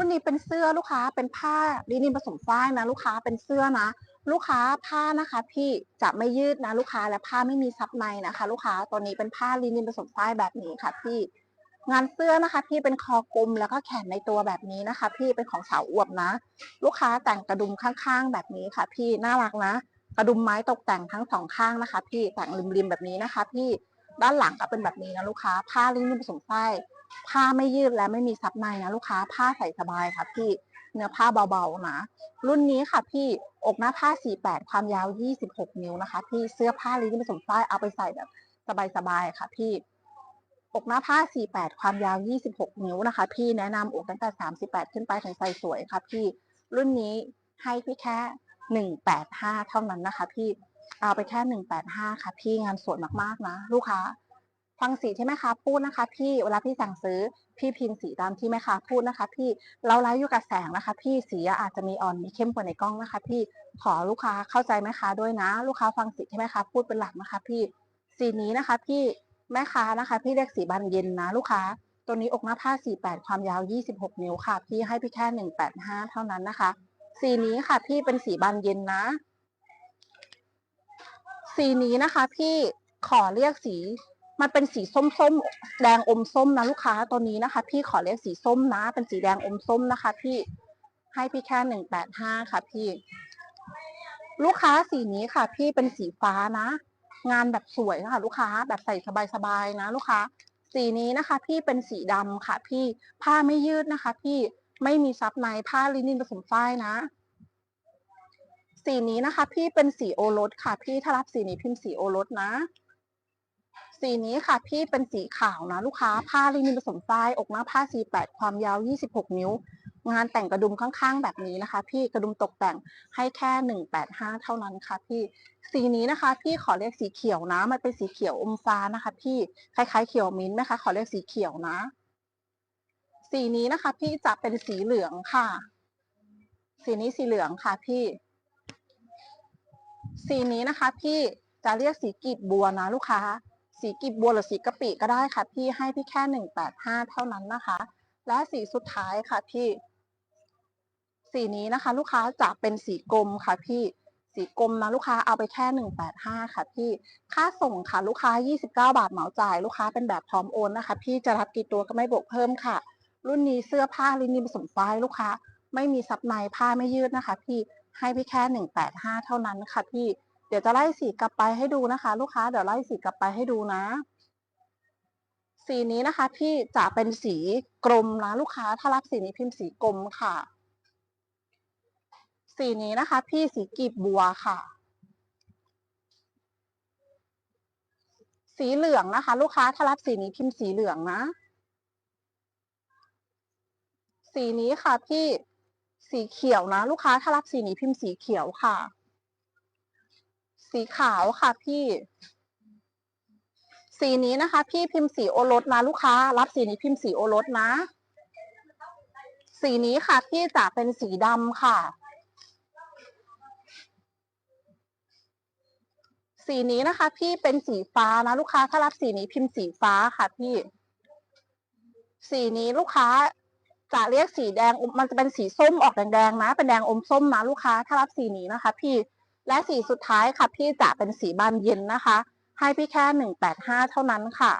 รุ่นนี้เป็นเสื้อลูกค้าเป็นผ้าลินินผสมฝ้ายนะ ลูกค้าเป็นเสื้อนะ ลูกค้าผ้านะคะ พี่จะไม่ยืดนะ ลูกค้าและผ้าไม่มีซับในนะคะ ลูกค้าตัวนี้เป็นผ้าลินินผสมฝ้ายแบบนี้ค่ะพี่งานเสื้อนะคะพี่เป็นคอกลมแล้วก็แขนในตัวแบบนี้นะคะ พี่เป็นของสาวอวบนะ ลูกค้าแต่งกระดุมข้างๆ แบบนี้ค่ะ พี่น่ารักนะ กระดุมไม้ตกแต่งทั้งสองข้างนะคะ พี่แต่งริมๆแบบนี้นะคะ พี่ด้านหลังก็เป็นแบบนี้นะลูกค้าผ้าลินินผสมฝ้าย ผ้าไม่ยืดและไม่มีซับในนะลูกค้าผ้าใส่สบายค่ะพี่เนื้อผ้าเบาๆนะรุ่นนี้ค่ะพี่อกหน้าผ้า 48 ความยาว 26 นิ้วนะคะ พี่เสื้อผ้าลินินผสมฝ้ายเอาไปใส่แบบสบายๆค่ะ พี่ อกหน้าผ้า 48 ความยาว 26 นิ้วนะคะ พี่แนะนำอกตั้งแต่ 38 ขึ้นไปถึงใส่สวยค่ะพี่รุ่นนี้ให้พี่แค่ 185 เท่านั้นนะคะ พี่เอาไปแค่ 185 ค่ะ พี่งานสวยมากๆนะ ลูกค้า ฟังสีที่แม่ค้าพูดนะคะ พี่เวลาพี่สั่งซื้อพี่พิมพ์สีตามที่แม่ค้าพูดนะคะ พี่เราไลฟ์อยู่กับแสงนะคะ พี่สีอาจจะมีอ่อนมีเข้มกว่าในกล้องนะคะ พี่ขอลูกค้าเข้าใจแม่ค้าด้วยนะ ลูกค้าฟังสีที่แม่ค้าพูดเป็นหลักนะคะ พี่สีนี้นะคะ พี่แม่ค้านะคะ พี่เรียกสีบานเย็นนะ ลูกค้า ตัวนี้อกหน้าผ้า 48 ความยาว 26 นิ้วค่ะ พี่ให้พี่แค่ 185 เท่านั้นนะคะ สีนี้ค่ะ พี่เป็นสีบานเย็นนะ สีนี้นะคะ พี่ขอเรียกสี มันเป็นสีส้มๆ แดงอมส้มนะลูกค้าตัวนี้นะคะ พี่ขอเรียกสีส้มนะ เป็นสีแดงอมส้มนะคะ พี่ให้พี่แค่หนึ่งแปดห้าค่ะ พี่ ลูกค้าสีนี้ค่ะ พี่เป็นสีฟ้านะ งานแบบสวยค่ะลูกค้าแบบใส่สบายๆนะ ลูกค้า สีนี้นะคะ พี่เป็นสีดำค่ะ พี่ผ้าไม่ยืดนะคะ พี่ไม่มีซับในผ้าลินินผสมฝ้ายนะสีนี้นะคะ พี่เป็นสีโอรสค่ะ พี่ถ้ารับสีนี้พิมพ์สีโอรสนะ สีนี้ค่ะพี่เป็นสีขาวนะลูกค้าผ้าลินินผสมฝ้ายอกหน้าผ้า 48 ความยาว 26 นิ้ว งานแต่งกระดุมข้างๆ แบบนี้นะคะ พี่กระดุมตกแต่งให้แค่ 185 เท่านั้นค่ะ พี่สีนี้นะคะ พี่ขอเรียกสีเขียวนะมันเป็นสีเขียวอมฟ้านะคะ พี่คล้ายๆเขียวมิ้นท์นะคะ ขอเรียกสีเขียวนะ สีนี้นะคะ พี่จะเป็นสีเหลืองค่ะ สีนี้สีเหลืองค่ะพี่ สีนี้นะคะ พี่จะเรียกสีกีบบัวนะลูกค้า สีกีบบัวหรือสีกะปิก็ได้ค่ะพี่ให้พี่แค่หนึ่งแปดห้าเท่านั้นนะคะ และสีสุดท้ายค่ะพี่ สีนี้นะคะ ลูกค้าจะเป็นสีกลมค่ะพี่สีกลมนะลูกค้าเอาไปแค่หนึ่งแปดห้าค่ะพี่ ค่าส่งค่ะลูกค้ายี่สิบเก้าบาทเหมาจ่าย ลูกค้าเป็นแบบพร้อมโอนนะคะ พี่จะรับกี่ตัวก็ไม่บวกเพิ่มค่ะ รุ่นนี้เสื้อผ้าลินินผสมฝ้ายลูกค้า ไม่มีซับในผ้าไม่ยืดนะคะ พี่ให้พี่แค่หนึ่งแปดห้าเท่านั้นค่ะพี่ เดี๋ยวจะไล่สีกลับไปให้ดูนะคะ ลูกค้าเดี๋ยวไล่สีกลับไปให้ดูนะ สีนี้นะคะ พี่จะเป็นสีกลมนะลูกค้า ถ้ารับสีนี้พิมพ์สีกลมค่ะ สีนี้นะคะ พี่สีกีบบัวค่ะ สีเหลืองนะคะ ลูกค้าถ้ารับสีนี้พิมพ์สีเหลืองนะ สีนี้ค่ะพี่สีเขียวนะ ลูกค้าถ้ารับสีนี้พิมพ์สีเขียวค่ะ สีขาวค่ะพี่ สีนี้นะคะ พี่พิมพ์สีโอรสนะลูกค้า รับสีนี้พิมพ์สีโอรสนะ สีนี้ค่ะพี่จะเป็นสีดำค่ะ สีนี้นะคะ พี่เป็นสีฟ้านะลูกค้า ถ้ารับสีนี้พิมพ์สีฟ้าค่ะพี่ สีนี้ลูกค้าจะเรียกสีแดงมันจะเป็นสีส้มออกแดงๆนะ เป็นแดงอมส้มนะลูกค้า ถ้ารับสีนี้นะคะ พี่ และสีสุดท้ายค่ะพี่จะเป็นสีบานเย็นนะคะ ให้พี่แค่ 185 เท่านั้นค่ะ